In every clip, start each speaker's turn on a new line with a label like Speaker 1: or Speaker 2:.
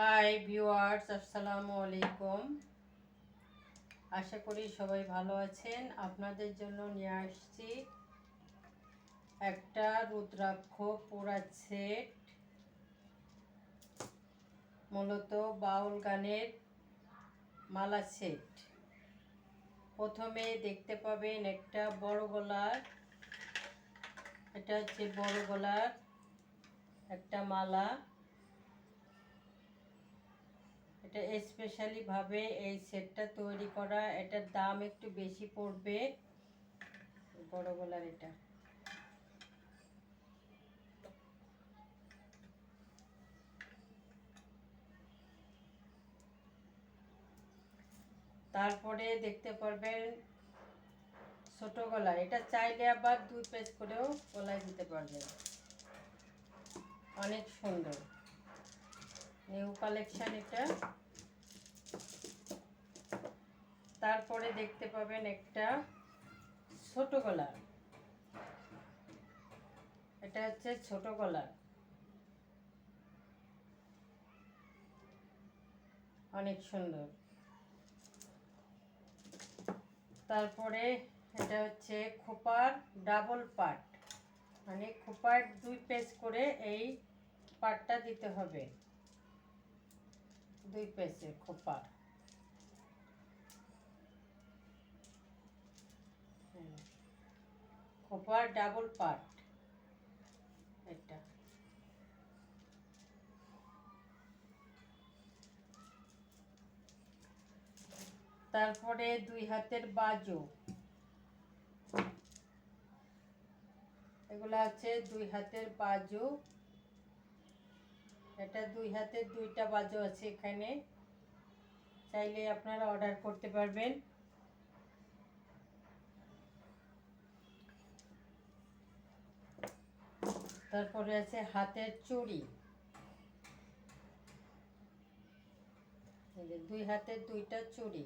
Speaker 1: Hi viewers আসসালামু আলাইকুম আশা করি সবাই ভালো আছেন। আপনাদের জন্য নিয়ে আসছি একটা রুদ্রাক্ষ পোড়া সেট মূলত বাউল গানের মালা সেট প্রথমে দেখতে পাবেন একটা বড় গলার, এটা হচ্ছে বড় গলার একটা মালা। এটা স্পেশালি ভাবে এই সেটটা তৈরি করা, এটার দাম একটু বেশি পড়বে। বড় গলার এটা। তারপরে দেখতে পারবেন ছোট গলার, এটা চাইলে আবার দুই পেজ করেও গলায় দিতে পারবেন। অনেক সুন্দর। নিউ কালেকশন এটা। তারপরে দেখতে পাবেন একটা ছোট গলা এটা হচ্ছে ছোট গলা অনেক সুন্দর। তারপরে এটা হচ্ছে খোপার ডাবল পার্ট মানে খোপার দুই পেজ করে এই পার্টটা দিতে হবে। দুই পেজে খোপার হুম। খোপার ডাবল পার্ট এটা। তারপরে দুই হাতের বাজু। এগুলো আছে দুই হাতের বাজু। এটা দুই হাতের দুইটা বাজু আছে এখানে। চাইলে আপনারা অর্ডার করতে পারবেন। তারপরে আছে হাতের চুড়ি। দুই হাতের দুইটা চুড়ি।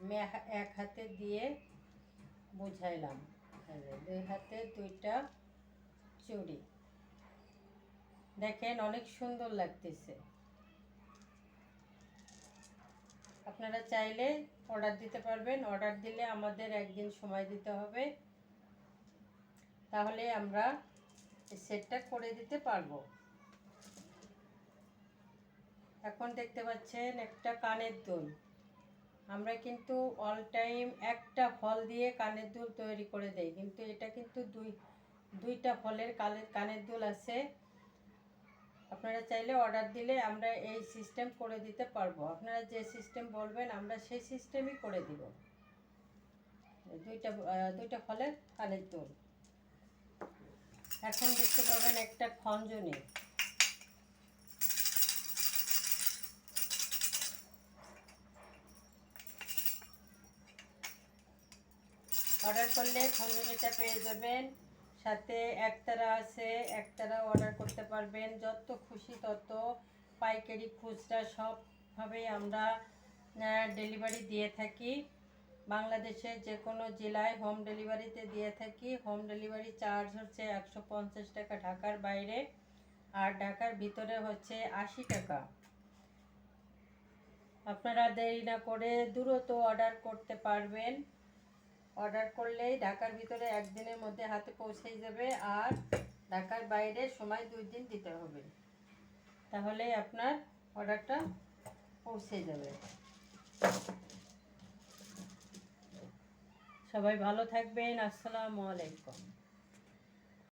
Speaker 1: আমি এক- হাতে দিয়ে বুঝাইলাম। দুই হাতে দুইটা চুড়ি। দেখেন অনেক সুন্দর লাগতেছে। আপনারা চাইলে অর্ডার দিতে পারবেন। অর্ডার দিলে আমাদের একদিন সময় দিতে হবে। তাহলে আমরা সেটটা করে দিতে পারব। এখন দেখতে পাচ্ছেন একটা কানের দুল। আমরা কিন্তু অল টাইম একটা ফল দিয়ে কানের দুল তৈরি করে দেই। কিন্তু এটা কিন্তু দুই, দুইটা ফলের কালের কানের দুল আছে। আপনারা চাইলে অর্ডার দিলে আমরা এই সিস্টেম করে দিতে পারব। আপনারা যে সিস্টেম বলবেন, আমরা সেই সিস্টেমই করে দিব। দুইটা দুইটা ফলের কানের দুল এখন দেখতে পাবেন একটা খঞ্জনি। অর্ডার করলে খঞ্জনিটা পেয়ে যাবেন। সাথে একতারা আছে একতারা অর্ডার করতে পারবেন। যত খুশি তত পাইকারি খুচরা সবভাবেই আমরা ডেলিভারি দিয়ে থাকি। বাংলাদেশের যে কোনো জেলায় হোম ডেলিভারিতে দিয়ে থাকি। হোম ডেলিভারি চার্জ হচ্ছে একশো পঞ্চাশ টাকা ঢাকার বাইরে। আর ঢাকার ভিতরে হচ্ছে আশি টাকা। আপনারা দেরি না করে দ্রুত অর্ডার করতে পারবেন। অর্ডার করলেই ঢাকার ভিতরে একদিনের মধ্যে হাতে পৌঁছে যাবে আর ঢাকার বাইরে সময় দুই দিন দিতে হবে। তাহলে আপনার অর্ডারটা পৌঁছে যাবে। সবাই ভালো থাকবেন। আসসালামু আলাইকুম।